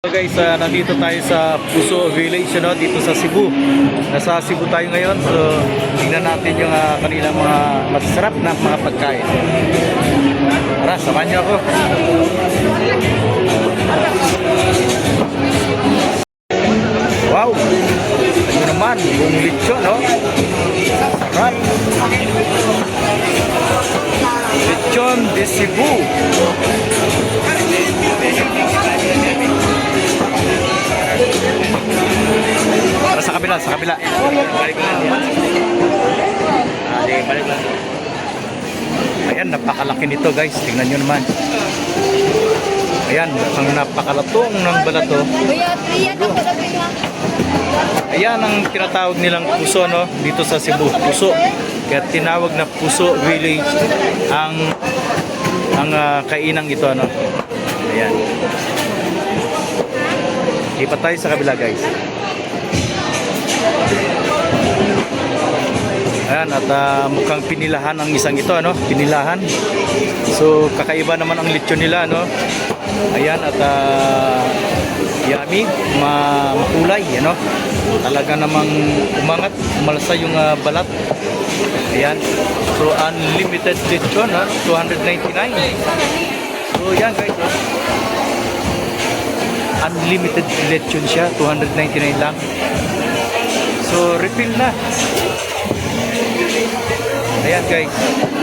So guys, ah, nandito tayo sa Puso Village ano, dito sa Cebu. Nasa Cebu tayo ngayon. So, tingnan natin yung ah, kanilang mga masarap na mga pagkain. Tara, samahan niyo ako. Wow! Ano naman, yung lechon, no? Sarap! Lechon de Cebu. Kabila, sa kabila. Balik lang yan. Balik lang. Ayan, napakalaki nito guys. Tingnan nyo naman. Ayan, ang napakalatong ng balato. Kuya. Ayan ang tinatawag nilang puso no dito sa Cebu, puso. Kaya tinawag na Puso Village ang ang ah, kainang ito ano. Ayan. Ipa tayo sa kabila guys. Ayan, at ah, mukhang pinilahan ang isang ito, ano? Pinilahan. So, kakaiba naman ang lechon nila, ano? Ayan, at ah, yummy, ma makulay, ano? Talaga namang umangat, umalsa yung ah, balat. Ayan. So, unlimited lechon, ha? 299. So, yan guys, oh. Unlimited lechon siya, 299 lang. So, refill na. Ayan guys.